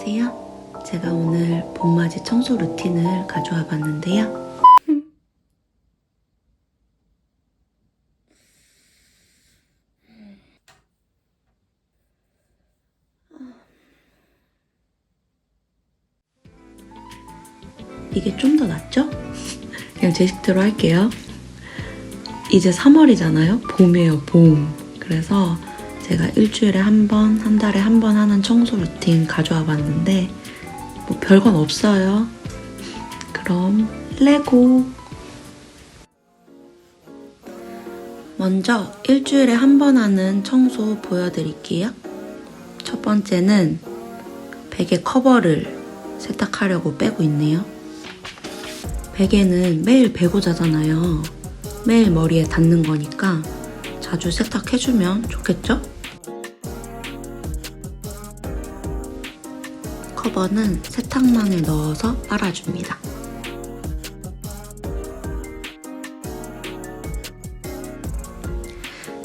안녕하세요. 제가 오늘 봄맞이 청소 루틴을 가져와 봤는데요. 이게 좀 더 낫죠? 그냥 제 식대로 할게요. 이제 3월이잖아요. 봄이에요, 봄. 그래서 제가 일주일에 한 번, 한 달에 한 번 하는 청소 루틴 가져와 봤는데, 뭐 별건 없어요. 그럼, 레고! 먼저 일주일에 한 번 하는 청소 보여드릴게요. 첫 번째는 베개 커버를 세탁하려고 빼고 있네요. 베개는 매일 베고 자잖아요. 매일 머리에 닿는 거니까 자주 세탁해주면 좋겠죠? 커버는 세탁망에 넣어서 빨아줍니다.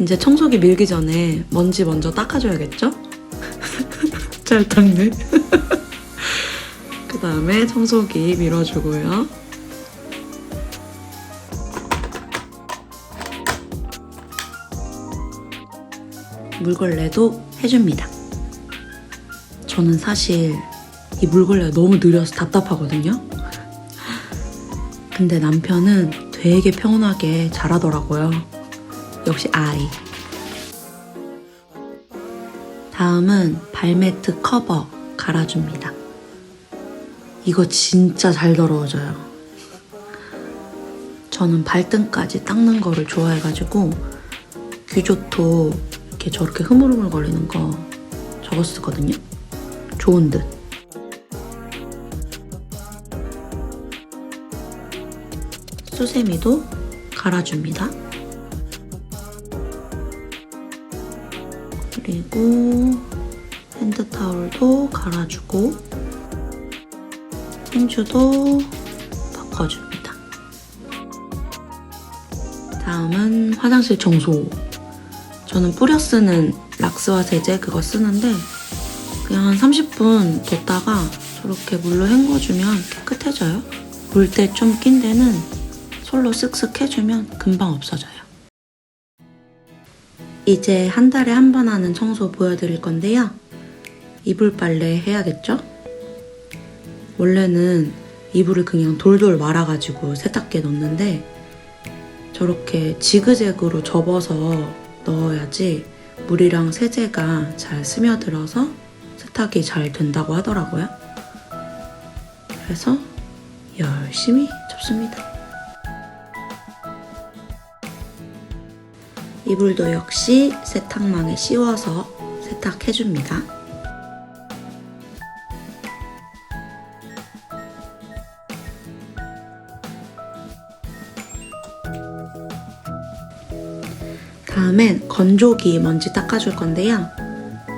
이제 청소기 밀기 전에 먼지 먼저 닦아줘야겠죠? 잘 닦네. 그 다음에 청소기 밀어주고요. 물걸레도 해줍니다. 저는 사실 이 물걸레가 너무 느려서 답답하거든요. 근데 남편은 되게 평온하게 잘하더라고요. 역시 아이. 다음은 발매트 커버 갈아줍니다. 이거 진짜 잘 더러워져요. 저는 발등까지 닦는 거를 좋아해가지고 규조토 이렇게 저렇게 흐물흐물 거리는 거 저거 쓰거든요. 좋은 듯. 수세미도 갈아줍니다. 그리고 핸드타올도 갈아주고 행주도 바꿔줍니다. 다음은 화장실 청소. 저는 뿌려 쓰는 락스와 세제 그거 쓰는데 그냥 한 30분 뒀다가 저렇게 물로 헹궈주면 깨끗해져요. 물 때 좀 낀 데는 솔로 쓱쓱 해주면 금방 없어져요. 이제 한 달에 한 번 하는 청소 보여드릴 건데요. 이불 빨래 해야겠죠? 원래는 이불을 그냥 돌돌 말아가지고 세탁기에 넣는데 저렇게 지그재그로 접어서 넣어야지 물이랑 세제가 잘 스며들어서 세탁이 잘 된다고 하더라고요. 그래서 열심히 접습니다. 이불도 역시 세탁망에 씌워서 세탁해줍니다. 다음엔 건조기 먼지 닦아줄 건데요.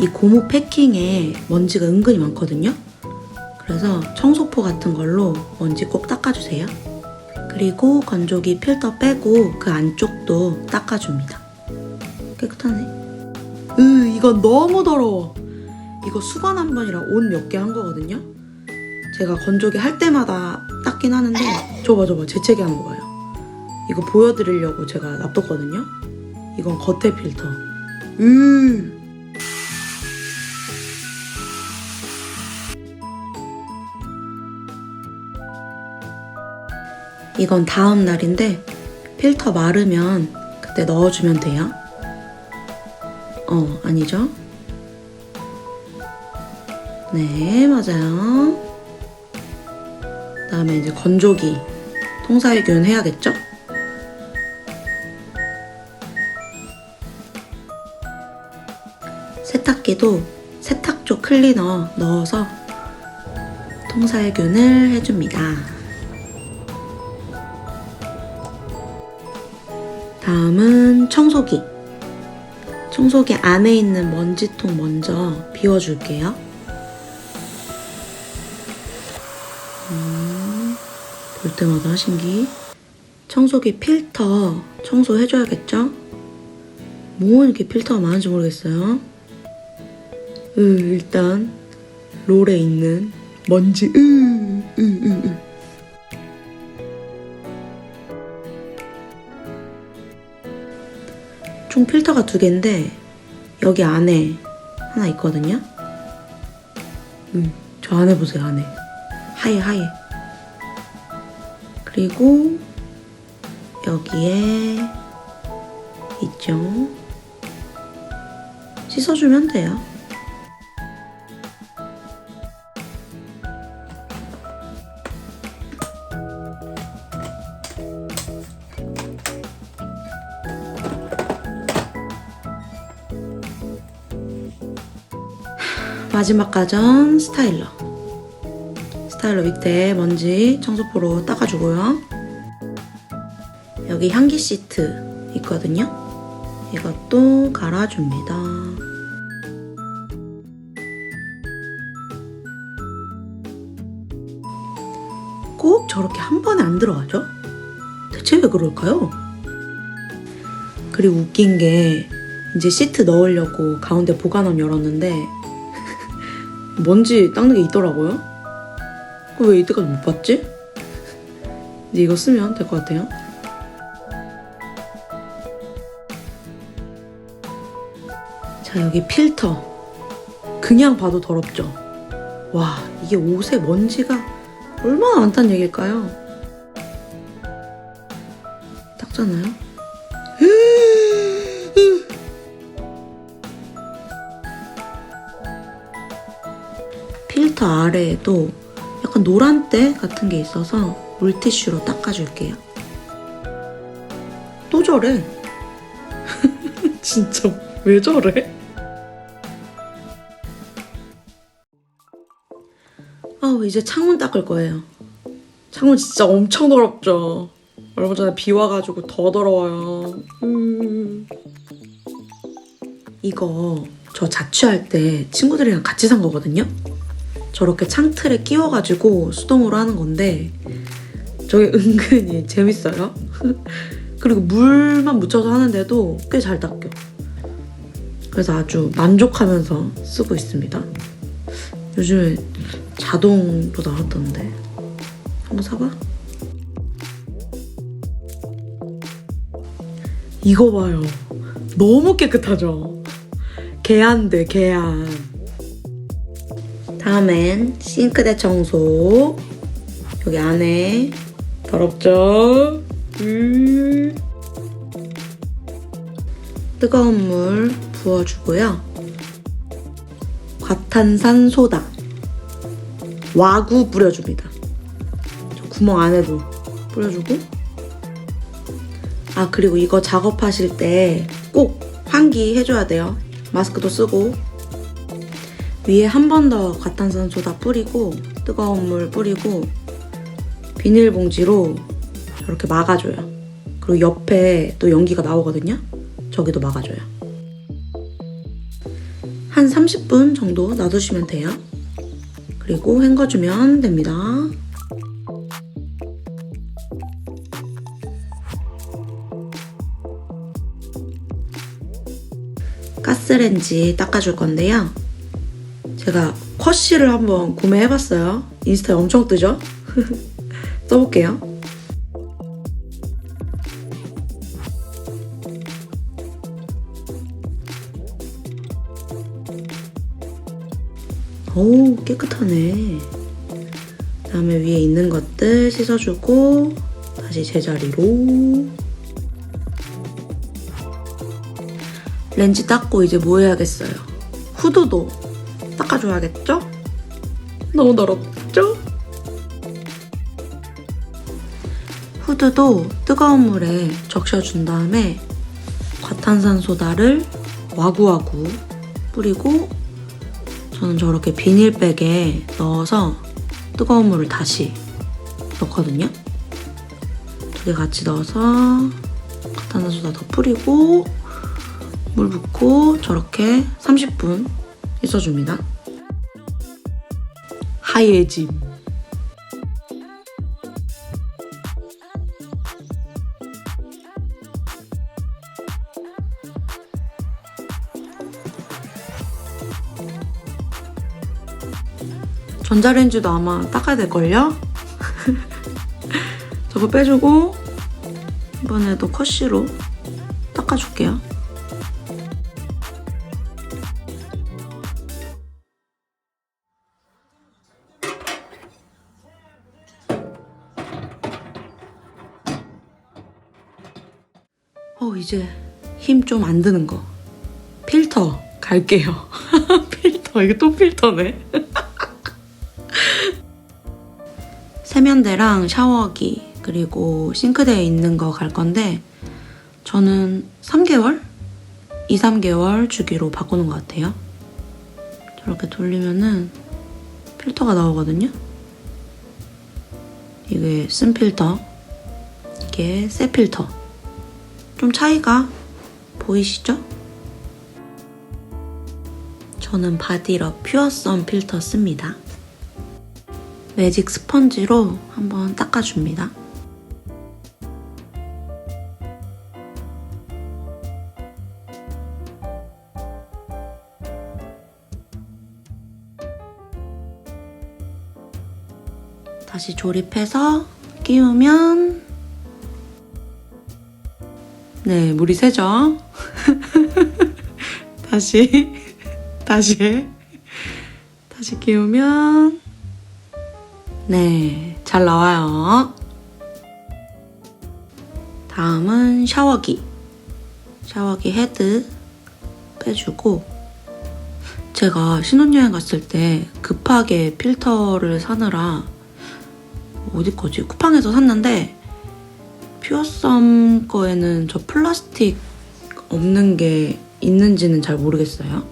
이 고무 패킹에 먼지가 은근히 많거든요. 그래서 청소포 같은 걸로 먼지 꼭 닦아주세요. 그리고 건조기 필터 빼고 그 안쪽도 닦아줍니다. 깨끗하네. 으, 이건 너무 더러워. 이거 수건 한 번이랑 옷 몇 개 한 거거든요. 제가 건조기 할 때마다 닦긴 하는데 저봐 저봐 재채기 하는 거 봐요. 이거 보여드리려고 제가 놔뒀거든요. 이건 겉에 필터. 으. 이건 다음 날인데 필터 마르면 그때 넣어주면 돼요. 어, 아니죠? 네, 맞아요. 다음에 이제 건조기 통살균 해야겠죠? 세탁기도 세탁조 클리너 넣어서 통살균을 해줍니다. 다음은 청소기. 청소기 안에 있는 먼지통 먼저 비워줄게요. 음, 볼 때마다 하신기. 청소기 필터 청소해줘야겠죠? 뭐 이렇게 필터가 많은지 모르겠어요. 으, 일단 롤에 있는 먼지 으으으으 총 필터가 두 개인데 여기 안에 하나 있거든요. 음, 저 안에 보세요 안에 하얘 하얘. 그리고 여기에 있죠. 씻어주면 돼요. 마지막 과정 스타일러. 스타일러 밑에 먼지 청소포로 닦아주고요. 여기 향기 시트 있거든요. 이것도 갈아줍니다. 꼭 저렇게 한 번에 안 들어가죠? 대체 왜 그럴까요? 그리고 웃긴 게 이제 시트 넣으려고 가운데 보관함 열었는데 먼지 닦는 게 있더라고요. 그거 왜 이때까지 못 봤지? 이제 이거 쓰면 될 것 같아요. 자, 여기 필터. 그냥 봐도 더럽죠? 와, 이게 옷에 먼지가 얼마나 많다는 얘기일까요? 닦잖아요? 필터 아래에도 약간 노란때 같은 게 있어서 물티슈로 닦아줄게요. 또 저래? 진짜 왜 저래? 아 이제 창문 닦을 거예요. 창문 진짜 엄청 더럽죠. 얼마 전에 비 와가지고 더 더러워요. 음. 이거 저 자취할 때 친구들이랑 같이 산 거거든요. 저렇게 창틀에 끼워가지고 수동으로 하는 건데 저게 은근히 재밌어요. 그리고 물만 묻혀서 하는데도 꽤 잘 닦여. 그래서 아주 만족하면서 쓰고 있습니다. 요즘에 자동도 나왔던데 한번 사봐. 이거 봐요. 너무 깨끗하죠? 개안돼 개안. 다음엔 싱크대 청소. 여기 안에 더럽죠? 음. 뜨거운 물 부어주고요. 과탄산 소다. 와구 뿌려줍니다. 저 구멍 안에도 뿌려주고. 아, 그리고 이거 작업하실 때 꼭 환기 해줘야 돼요. 마스크도 쓰고. 위에 한 번 더 과탄산 소다 뿌리고, 뜨거운 물 뿌리고, 비닐봉지로 이렇게 막아줘요. 그리고 옆에 또 연기가 나오거든요. 저기도 막아줘요. 한 30분 정도 놔두시면 돼요. 그리고 헹궈주면 됩니다. 가스렌지 닦아줄 건데요. 제가 쿼시를 한번 구매해봤어요. 인스타에 엄청 뜨죠? 써볼게요. 오 깨끗하네. 다음에 위에 있는 것들 씻어주고 다시 제자리로 렌즈 닦고 이제 뭐 해야겠어요? 후드도 닦아줘야겠죠? 너무 더럽죠? 후드도 뜨거운 물에 적셔준 다음에 과탄산소다를 와구와구 뿌리고 저는 저렇게 비닐백에 넣어서 뜨거운 물을 다시 넣거든요. 두 개 같이 넣어서 과탄산소다 더 뿌리고 물 붓고 저렇게 30분 있어줍니다. 하얘짐. 전자레인지도 아마 닦아야 될걸요? 저거 빼주고 이번에도 컷시로 닦아줄게요. 어, 이제 힘 좀 안 드는 거. 필터 갈게요. 필터, 이게 또 필터네. 세면대랑 샤워기, 그리고 싱크대에 있는 거 갈 건데, 저는 3개월? 2, 3개월 주기로 바꾸는 것 같아요. 저렇게 돌리면은 필터가 나오거든요. 이게 쓴 필터, 이게 새 필터. 좀 차이가 보이시죠? 저는 바디럽 퓨어썸 필터 씁니다. 매직 스펀지로 한번 닦아줍니다. 다시 조립해서 끼우면 네, 물이 새죠? 다시, 다시, 다시 끼우면, 네, 잘 나와요. 다음은 샤워기. 샤워기 헤드 빼주고, 제가 신혼여행 갔을 때 급하게 필터를 사느라, 어디 거지? 쿠팡에서 샀는데, 퓨어썸 거에는 저 플라스틱 없는 게 있는지는 잘 모르겠어요.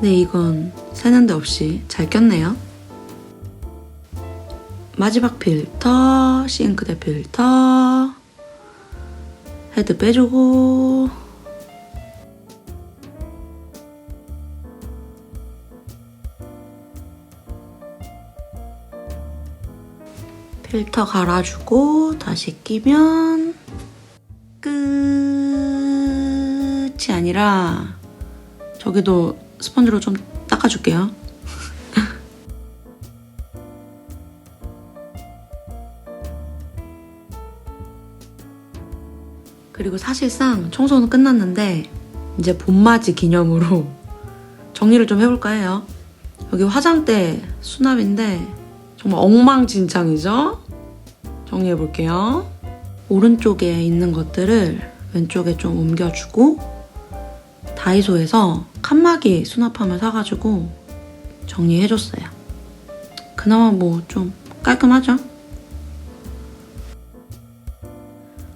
네, 이건 새는데 없이 잘 꼈네요. 마지막 필터, 싱크대 필터, 헤드 빼주고, 필터 갈아주고 다시 끼면 끝이 아니라 저기도 스펀지로 좀 닦아줄게요. 그리고 사실상 청소는 끝났는데 이제 봄맞이 기념으로 정리를 좀 해볼까 해요. 여기 화장대 수납인데 정말 엉망진창이죠? 정리해 볼게요. 오른쪽에 있는 것들을 왼쪽에 좀 옮겨주고 다이소에서 칸막이 수납함을 사가지고 정리해줬어요. 그나마 뭐 좀 깔끔하죠?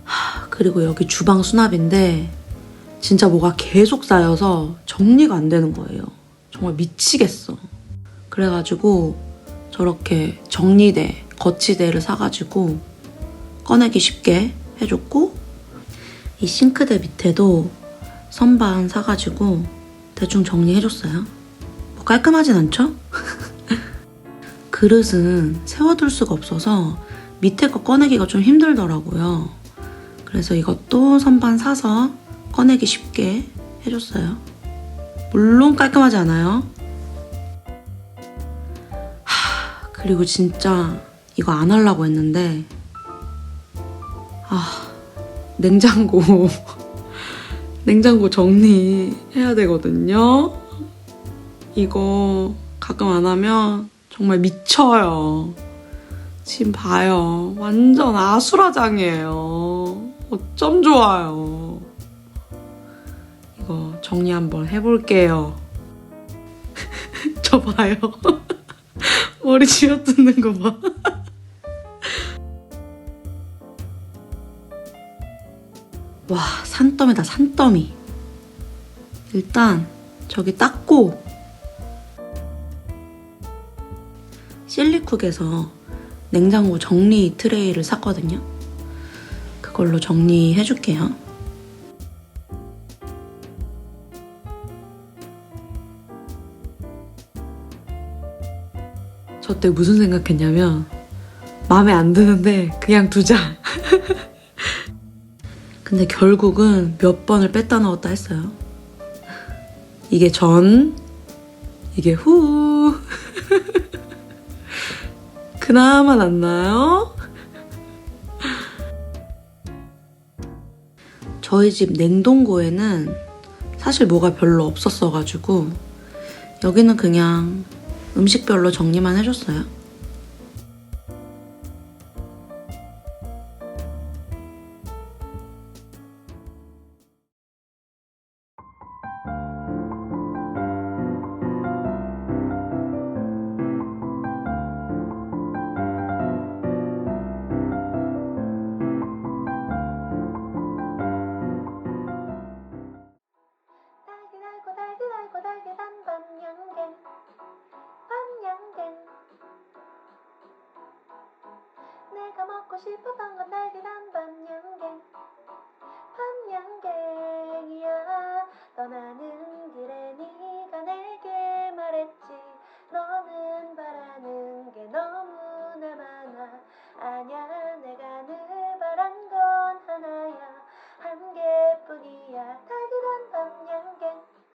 하, 그리고 여기 주방 수납인데 진짜 뭐가 계속 쌓여서 정리가 안 되는 거예요. 정말 미치겠어. 그래가지고 저렇게 정리대, 거치대를 사가지고 꺼내기 쉽게 해줬고 이 싱크대 밑에도 선반 사가지고 대충 정리해줬어요. 뭐 깔끔하진 않죠? 그릇은 세워둘 수가 없어서 밑에 거 꺼내기가 좀 힘들더라고요. 그래서 이것도 선반 사서 꺼내기 쉽게 해줬어요. 물론 깔끔하지 않아요. 그리고 진짜 이거 안 하려고 했는데 아 냉장고 냉장고 정리해야 되거든요. 이거 가끔 안 하면 정말 미쳐요. 지금 봐요. 완전 아수라장이에요. 어쩜 좋아요. 이거 정리 한번 해볼게요. 저 봐요. 머리 쥐어뜯는 거 봐. 와, 산더미다, 산더미. 일단, 저기 닦고, 실리쿡에서 냉장고 정리 트레이를 샀거든요. 그걸로 정리해줄게요. 저 때 무슨 생각했냐면 마음에 안 드는데 그냥 두자. 근데 결국은 몇 번을 뺐다 넣었다 했어요. 이게 전, 이게 후. 그나마 낫나요? 저희 집 냉동고에는 사실 뭐가 별로 없었어가지고 여기는 그냥 음식별로 정리만 해줬어요. 먹고 싶었던 건 날개란 밤양갱. 밤양갱이야. 떠나는 길에 네가 내게 말했지. 너는 바라는 게 너무나 많아. 아냐 내가 늘 바란 건 하나야. 한 개뿐이야.